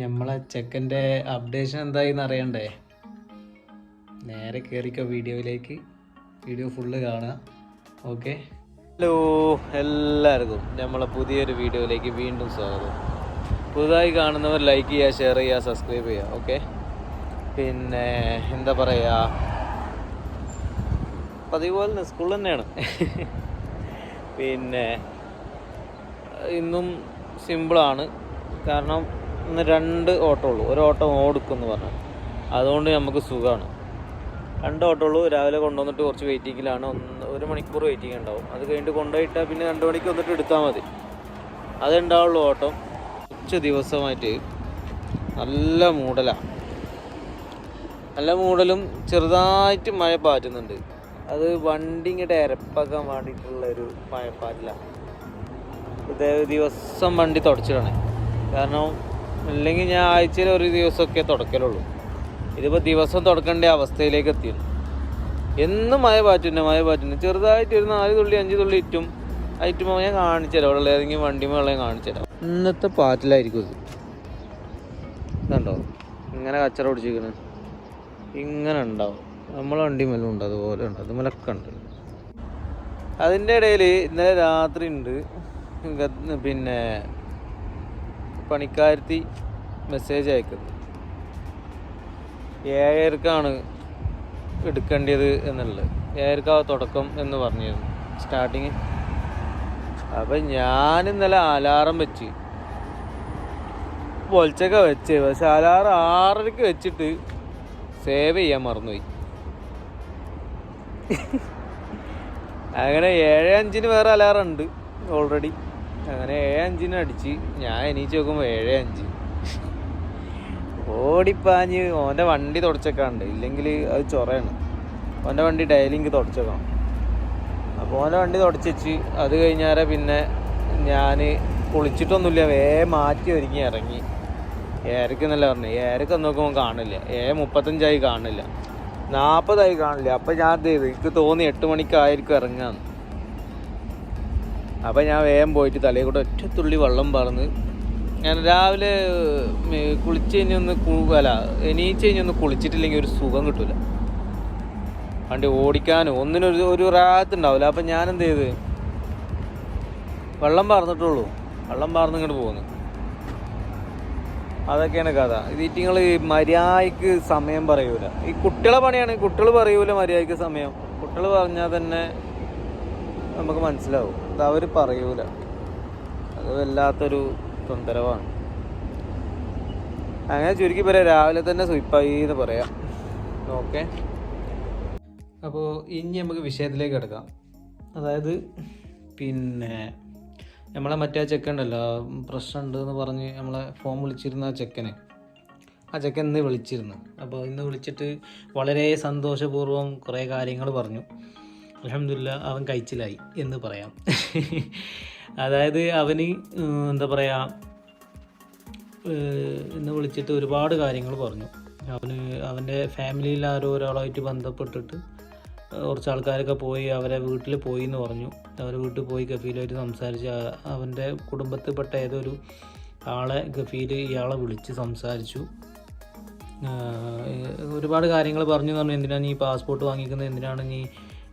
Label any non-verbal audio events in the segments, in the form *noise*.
നമ്മളെ ചെക്കന്റെ അപ്ഡേഷൻ എന്തായിന്ന് അറിയണ്ടേ? നേരെ കയറിക്കോ വീഡിയോയിലേക്ക്. വീഡിയോ ഫുള്ള് കാണുക. ഓക്കെ ഹലോ എല്ലാവർക്കും നമ്മളെ പുതിയൊരു വീഡിയോയിലേക്ക് വീണ്ടും സ്വാഗതം. പുതുതായി കാണുന്നവർ ലൈക്ക് ചെയ്യുക ഷെയർ ചെയ്യുക സബ്സ്ക്രൈബ് ചെയ്യുക ഓക്കെ പിന്നെ എന്താ പറയുക പതിവ് പോലെ സ്കൂൾ തന്നെയാണ്. പിന്നെ ഇന്നും സിമ്പിളാണ് കാരണം ഇന്ന് രണ്ട് ഓട്ടോ ഉള്ളൂ. ഒരു ഓട്ടോ ഓടുക്കുമെന്ന് പറഞ്ഞു. അതുകൊണ്ട് നമുക്ക് സുഖമാണ് രണ്ട് ഓട്ടോ ഉള്ളൂ. രാവിലെ കൊണ്ടുവന്നിട്ട് കുറച്ച് വെയിറ്റിങ്ങിലാണ് ഒന്ന് ഒരു മണിക്കൂർ വെയിറ്റിംഗ് ഉണ്ടാവും. അത് കഴിഞ്ഞിട്ട് കൊണ്ടുപോയിട്ടാൽ പിന്നെ രണ്ട് മണിക്ക് വന്നിട്ട് എടുത്താൽ മതി. അതുണ്ടാവുള്ളൂ ഓട്ടം. ഉച്ച ദിവസമായിട്ട് നല്ല മൂടലാണ് നല്ല മൂടലും ചെറുതായിട്ട് മഴ പാറ്റുന്നുണ്ട്. അത് വണ്ടി ഇരപ്പാക്കാൻ വേണ്ടിയിട്ടുള്ള ഒരു മഴപ്പാറ്റിലാണ് ഇത് ദിവസം വണ്ടി തുടച്ചിടണേ. കാരണം അല്ലെങ്കിൽ ഞാൻ ആഴ്ചയിൽ ഒരു ദിവസമൊക്കെ തുടക്കലുള്ളൂ. ഇതിപ്പോൾ ദിവസം തുടക്കേണ്ട അവസ്ഥയിലേക്ക് എത്തിയിരുന്നു എന്നും മഴ പാറ്റുന്നു മഴ പാറ്റുന്നു ചെറുതായിട്ട് ഒരു നാല് തുള്ളി അഞ്ച് തുള്ളി ഇറ്റും ഐറ്റുമ്പോൾ ഞാൻ കാണിച്ചു അവിടെ ഏതെങ്കിലും വണ്ടി ഞാൻ ഇന്നത്തെ പാറ്റിലായിരിക്കും ഇത്. ഇതുണ്ടോ ഇങ്ങനെ കച്ചറ പിടിച്ചിരിക്കണ്. ഇങ്ങനെ ഉണ്ടാവും. നമ്മളെ വണ്ടി മെല്ലും ഉണ്ട് അതുപോലെ ഉണ്ട് അതുമലൊക്കെ ഉണ്ട്. അതിന്റെ ഇടയിൽ ഇന്നലെ രാത്രി ഉണ്ട്. പിന്നെ പണിക്കാരത്തി മെസ്സേജ് അയക്കുന്നത്. ഏഴരക്കാണ് എടുക്കേണ്ടത് എന്നുള്ളത്. ഏഴരക്കാ തുടക്കം എന്ന് പറഞ്ഞിരുന്നു. സ്റ്റാർട്ടിങ് അപ്പം ഞാൻ ഇന്നലെ അലാറം വെച്ച്. പൊളിച്ചൊക്കെ വെച്ച്. പക്ഷെ അലാറം ആറരക്ക് വെച്ചിട്ട് സേവ് ചെയ്യാൻ മറന്നുപോയി. *laughs* അങ്ങനെ ഏഴ് അഞ്ചിന് വേറെ അലാറം ഉണ്ട് ഓൾറെഡി അങ്ങനെ ഏഴ് അഞ്ചിന് അടിച്ച്. ഞാൻ എണീച്ച് നോക്കുമ്പോൾ ഏഴ് അഞ്ച്. ഓടിപ്പാഞ്ഞ് ഓന്റെ വണ്ടി തുടച്ചേക്കാണ്ട്. ഇല്ലെങ്കിൽ അത് ചൊറയാണ്. ഓന്റെ വണ്ടി ഡയലിങ്ക് തുടച്ചേക്കണം. അപ്പോൾ ഓന്റെ വണ്ടി തുടച്ചു അത് കഴിഞ്ഞാൽ പിന്നെ ഞാൻ കുളിച്ചിട്ടൊന്നുമില്ല. വേ മാറ്റി ഒരുങ്ങി ഇറങ്ങി. ഏരക്ക് എന്നല്ല പറഞ്ഞു? ഏരക്ക് നോക്കുമ്പോൾ കാണില്ല. ഏ മുപ്പത്തഞ്ചായി കാണില്ല. നാൽപ്പതായി കാണില്ല. അപ്പം ഞാൻ എനിക്ക് തോന്നി എട്ട് മണിക്കായിരിക്കും ഇറങ്ങാന്ന്. അപ്പം ഞാൻ വേഗം പോയിട്ട് തലയിൽ കൂടെ ഒറ്റ തുള്ളി വെള്ളം പറന്ന് ഞാൻ രാവിലെ കുളിച്ച് കഴിഞ്ഞൊന്ന് അല്ല എണീച്ച് കഴിഞ്ഞൊന്ന് കുളിച്ചിട്ടില്ലെങ്കിൽ ഒരു സുഖം കിട്ടില്ല വണ്ടി ഓടിക്കാനും ഒന്നിനൊരു ഒരു റാത്ത് ഉണ്ടാവില്ല. അപ്പം ഞാൻ എന്ത് ചെയ്ത്? വെള്ളം പറന്നിട്ടുള്ളൂ വെള്ളം പറന്ന് ഇങ്ങോട്ട് പോകുന്നു അതൊക്കെയാണ് കഥ. ഇത് നിങ്ങൾ മര്യാദയ്ക്ക് സമയം പറയൂല. ഈ കുട്ടികളെ പണിയാണ്. കുട്ടികൾ പറയൂല മര്യാദയ്ക്ക് സമയം. കുട്ടികൾ പറഞ്ഞാൽ തന്നെ നമുക്ക് മനസ്സിലാവും. അവർ പറയൂല. അത് വല്ലാത്തൊരു തൊന്തരവാണ്. അങ്ങനെ ചുരുക്കി പറയാം രാവിലെ തന്നെ സ്വിപ്പായി എന്ന് പറയാം. ഓക്കെ. അപ്പോൾ ഇനി നമുക്ക് വിഷയത്തിലേക്ക് കിടക്കാം. അതായത് പിന്നെ നമ്മളെ മറ്റേ ചെക്കൻ ഉണ്ടല്ലോ പ്രശ്നമുണ്ട് എന്ന് പറഞ്ഞ് നമ്മളെ ഫോൺ വിളിച്ചിരുന്ന ആ ചെക്കനെ. ആ ചെക്കൻ ഇന്ന് വിളിച്ചിരുന്നു. അപ്പോൾ ഇന്ന് വിളിച്ചിട്ട് വളരെ സന്തോഷപൂർവം കുറേ കാര്യങ്ങൾ പറഞ്ഞു. അലഹമില്ല അവൻ കഴിച്ചിലായി എന്ന് പറയാം. അതായത് അവന് എന്താ പറയുക എന്ന് വിളിച്ചിട്ട് ഒരുപാട് കാര്യങ്ങൾ പറഞ്ഞു. അവന് അവന്റെ ഫാമിലിയിൽ ആരോ ഒരാളായിട്ട് ബന്ധപ്പെട്ടിട്ട് കുറച്ച് ആൾക്കാരൊക്കെ പോയി അവരെ വീട്ടിൽ പോയി എന്ന് പറഞ്ഞു. അവരെ വീട്ടിൽ പോയി ഗഫീലായിട്ട് സംസാരിച്ച് അവന്റെ കുടുംബത്തിൽപ്പെട്ട ഏതൊരു ആളെ ഗഫീൽ ഇയാളെ വിളിച്ച് സംസാരിച്ചു. ഒരുപാട് കാര്യങ്ങൾ പറഞ്ഞു എന്ന് പറഞ്ഞു. എന്തിനാണ് നീ പാസ്പോർട്ട് വാങ്ങിക്കുന്നത്? എന്തിനാണ് നീ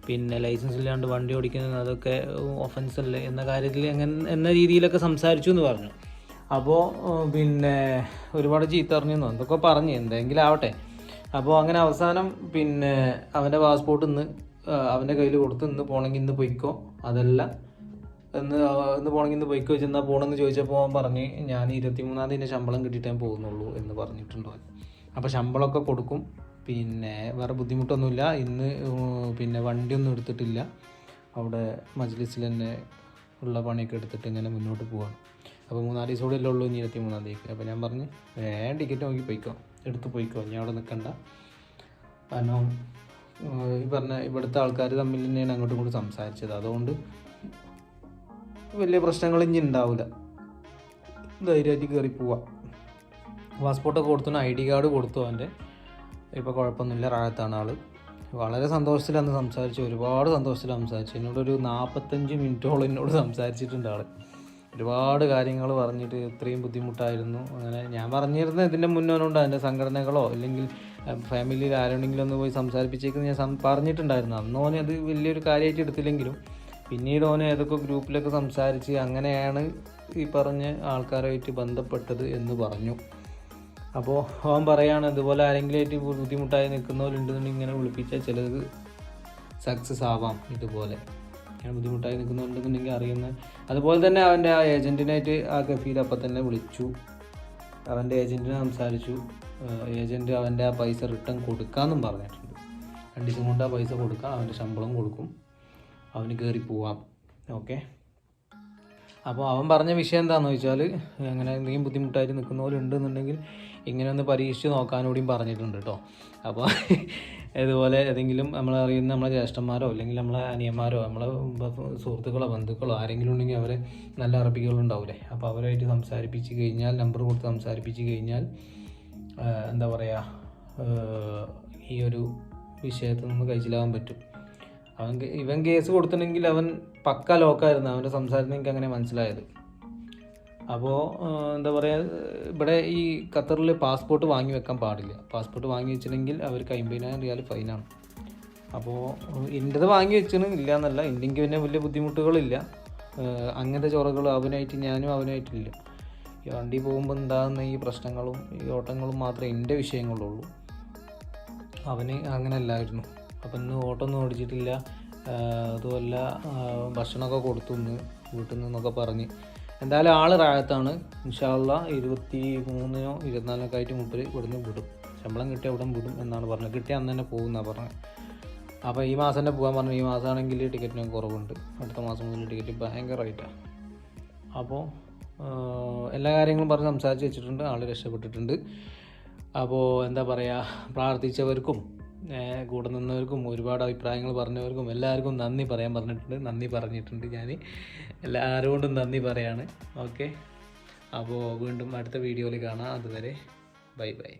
പിന്നെ ലൈസൻസ് ഇല്ലാണ്ട് വണ്ടി ഓടിക്കുന്നത് അതൊക്കെ ഒഫൻസ് അല്ലേ? എന്ന കാര്യത്തിൽ എങ്ങനെ എന്ന രീതിയിലൊക്കെ സംസാരിച്ചു എന്ന് പറഞ്ഞു. അപ്പോൾ പിന്നെ ഒരുപാട് ചീത്ത പറഞ്ഞു എന്നോ എന്തൊക്കെ പറഞ്ഞു എന്തെങ്കിലും ആവട്ടെ. അപ്പോൾ അങ്ങനെ അവസാനം പിന്നെ അവന്റെ പാസ്പോർട്ട് ഇന്ന് അവന്റെ കയ്യിൽ കൊടുത്ത് ഇന്ന് പോകണമെങ്കിൽ ഇന്ന് പൊയ്ക്കോ? അതല്ല. ഇന്ന് ഇന്ന് പോകണമെങ്കിൽ ഇന്ന് പൊയ്ക്കോ ചെന്നാൽ പോകണമെന്ന് ചോദിച്ചപ്പോൾ അവൻ പറഞ്ഞ് ഞാൻ ഇരുപത്തിമൂന്നാം തീയതി ശമ്പളം കിട്ടിയിട്ടേ പോകുന്നുള്ളൂ എന്ന് പറഞ്ഞിട്ടുണ്ടോ? അപ്പോൾ ശമ്പളമൊക്കെ കൊടുക്കും. പിന്നെ വേറെ ബുദ്ധിമുട്ടൊന്നുമില്ല. ഇന്ന് പിന്നെ വണ്ടിയൊന്നും എടുത്തിട്ടില്ല. അവിടെ മജ്ലിസിൽ തന്നെ ഉള്ള പണിയൊക്കെ എടുത്തിട്ട് ഇങ്ങനെ മുന്നോട്ട് പോവാണ്. അപ്പോൾ മൂന്നാൽ ദിവസം കൂടെ അല്ലേ ഉള്ളൂ ഇനി ഇരുപത്തി മൂന്നാം തീയതി അപ്പോൾ ഞാൻ പറഞ്ഞ് വേഗം ടിക്കറ്റ് നോക്കി പോയിക്കോ. എടുത്ത് പോയിക്കോ. ഞാൻ അവിടെ നിൽക്കണ്ട കാരണം ഈ പറഞ്ഞ ഇവിടുത്തെ ആൾക്കാർ തമ്മിൽ തന്നെയാണ് അങ്ങോട്ടും ഇങ്ങോട്ടും സംസാരിച്ചത്. അതുകൊണ്ട് വലിയ പ്രശ്നങ്ങൾ ഇനി ഉണ്ടാവില്ല ധൈര്യമായിട്ട് കയറി പോവാം. പാസ്പോർട്ടൊക്കെ കൊടുത്തു ഐ ഡി കാർഡ് കൊടുത്തു അവന്റെ. ഇപ്പോൾ കുഴപ്പമൊന്നുമില്ല റാഴത്താണ് ആൾ വളരെ സന്തോഷത്തിൽ അന്ന് സംസാരിച്ചു ഒരുപാട് സന്തോഷത്തിൽ സംസാരിച്ചു എന്നോടൊരു നാൽപ്പത്തഞ്ച് മിനിറ്റോളം എന്നോട് സംസാരിച്ചിട്ടുണ്ട് ആൾ ഒരുപാട് കാര്യങ്ങൾ പറഞ്ഞിട്ട് ഇത്രയും ബുദ്ധിമുട്ടായിരുന്നു. അങ്ങനെ ഞാൻ പറഞ്ഞിരുന്നത് ഇതിന്റെ മുന്നോനുണ്ട് അതിന്റെ സംഘടനകളോ അല്ലെങ്കിൽ ഫാമിലിയിൽ ആരോടെങ്കിലും ഒന്ന് പോയി സംസാരിപ്പിച്ചേക്കെന്ന് ഞാൻ പറഞ്ഞിട്ടുണ്ടായിരുന്നു. അന്ന് ഓനെ അത് വലിയൊരു കാര്യമായിട്ട് എടുത്തില്ലെങ്കിലും പിന്നീട് ഓനെ ഏതൊക്കെ ഗ്രൂപ്പിലൊക്കെ സംസാരിച്ച് അങ്ങനെയാണ് ഈ പറഞ്ഞ ആൾക്കാരുമായിട്ട് ബന്ധപ്പെട്ടത് എന്ന് പറഞ്ഞു. അപ്പോൾ അവൻ പറയാണ് ഇതുപോലെ ആരെങ്കിലും ആയിട്ട് ബുദ്ധിമുട്ടായി നിൽക്കുന്നവരുണ്ടെന്നുണ്ടെങ്കിൽ ഇങ്ങനെ വിളിപ്പിച്ചാൽ ചിലത് സക്സസ് ആവാം ഇതുപോലെ. ഇങ്ങനെ ബുദ്ധിമുട്ടായി നിൽക്കുന്നുണ്ടെന്നുണ്ടെങ്കിൽ അറിയുന്ന അതുപോലെ തന്നെ അവന്റെ ആ ഏജന്റിനായിട്ട് ആ കഫീൽ അപ്പം തന്നെ വിളിച്ചു. അവന്റെ ഏജന്റിനെ സംസാരിച്ചു. ഏജന്റ് അവന്റെ ആ പൈസ റിട്ടേൺ കൊടുക്കാമെന്നും പറഞ്ഞിട്ടുണ്ട്. രണ്ട് ദിവസം കൊണ്ട് ആ പൈസ കൊടുക്കാം അവന്റെ ശമ്പളം കൊടുക്കും. അവന് കയറി പോവാം. ഓക്കെ? അപ്പോൾ അവൻ പറഞ്ഞ വിഷയം എന്താണെന്ന് വെച്ചാൽ അങ്ങനെ എന്തെങ്കിലും ബുദ്ധിമുട്ടായിട്ട് നിൽക്കുന്നവരുണ്ടെന്നുണ്ടെങ്കിൽ ഇങ്ങനെ ഒന്ന് പരീക്ഷിച്ച് നോക്കാനൂടിയും പറഞ്ഞിട്ടുണ്ട് കേട്ടോ. അപ്പോൾ ഇതുപോലെ ഏതെങ്കിലും നമ്മളറിയുന്ന നമ്മളെ ജ്യേഷ്ഠന്മാരോ അല്ലെങ്കിൽ നമ്മളെ അനിയന്മാരോ നമ്മളെ സുഹൃത്തുക്കളോ ബന്ധുക്കളോ ആരെങ്കിലും ഉണ്ടെങ്കിൽ അവരെ നല്ല അറബികളുണ്ടാവില്ലേ അപ്പോൾ അവരായിട്ട് സംസാരിപ്പിച്ച് കഴിഞ്ഞാൽ നമ്പർ കൊടുത്ത് സംസാരിപ്പിച്ച് കഴിഞ്ഞാൽ എന്താ പറയുക ഈ ഒരു വിഷയത്തിൽ നിന്ന് കഴിച്ചിലാവാൻ പറ്റും. അവൻ ഇവൻ കേസ് കൊടുത്തിട്ടുണ്ടെങ്കിൽ അവൻ പക്ക ലോക്കായിരുന്നു അവന്റെ സംസാരത്തിൽ എനിക്ക് അങ്ങനെ മനസ്സിലായത്. അപ്പോൾ എന്താ പറയുക ഇവിടെ ഈ ഖത്തറിൽ പാസ്പോർട്ട് വാങ്ങി വെക്കാൻ പാടില്ല. പാസ്പോർട്ട് വാങ്ങി വെച്ചിട്ടുണ്ടെങ്കിൽ അവർക്ക് അമ്പതിനായിരം റിയാൽ ഫൈനാണ് അപ്പോൾ എന്റെത് വാങ്ങി വെച്ചിന് ഇല്ല എന്നല്ല ഇന്ത്യയ്ക്ക് പിന്നെ വലിയ ബുദ്ധിമുട്ടുകളില്ല. അങ്ങനത്തെ ചൊറകൾ അവനായിട്ട് ഞാനും അവനായിട്ടില്ല. ഈ വണ്ടി പോകുമ്പോൾ ഉണ്ടാകുന്ന ഈ പ്രശ്നങ്ങളും ഈ ഓട്ടങ്ങളും മാത്രമേ എന്റെ വിഷയങ്ങളുള്ളൂ. അവന് അങ്ങനെ അല്ലായിരുന്നു അപ്പം ഇന്ന് ഓട്ടമൊന്നും ഓടിച്ചിട്ടില്ല. അതുമല്ല ഭക്ഷണമൊക്കെ കൊടുത്തു ഇന്ന് വീട്ടിൽ നിന്നൊക്കെ പറഞ്ഞ്. എന്തായാലും ആൾ റായത്താണ് ഇൻഷാല്ല ഇരുപത്തി മൂന്നിനോ ഇരുപത്തിനാലിനൊക്കെ ആയിട്ട് മുമ്പിൽ ഇവിടുന്ന് വിടും. ശമ്പളം കിട്ടിയ ഉടൻ വിടും എന്നാണ് പറഞ്ഞത്. കിട്ടിയ അന്ന് തന്നെ പോകുന്നതാണ് പറഞ്ഞത്. അപ്പോൾ ഈ മാസം തന്നെ പോകാൻ പറഞ്ഞു ഈ മാസമാണെങ്കിൽ ടിക്കറ്റിന് കുറവുണ്ട്. അടുത്ത മാസം മുതൽ ടിക്കറ്റ് ഭയങ്കര റേറ്റാണ് അപ്പോൾ എല്ലാ കാര്യങ്ങളും പറഞ്ഞ് സംസാരിച്ച് വെച്ചിട്ടുണ്ട്. ആൾ രക്ഷപ്പെട്ടിട്ടുണ്ട്. അപ്പോൾ എന്താ പറയുക പ്രാർത്ഥിച്ചവർക്കും കൂടെ നിന്നവർക്കും ഒരുപാട് അഭിപ്രായങ്ങൾ പറഞ്ഞവർക്കും എല്ലാവർക്കും നന്ദി പറയാൻ പറഞ്ഞിട്ടുണ്ട് നന്ദി പറഞ്ഞിട്ടുണ്ട് ഞാൻ എല്ലാവരോടും നന്ദി പറയാണ്. ഓക്കെ. അപ്പോൾ വീണ്ടും അടുത്ത വീഡിയോയിൽ കാണാം. അതുവരെ ബൈ ബൈ.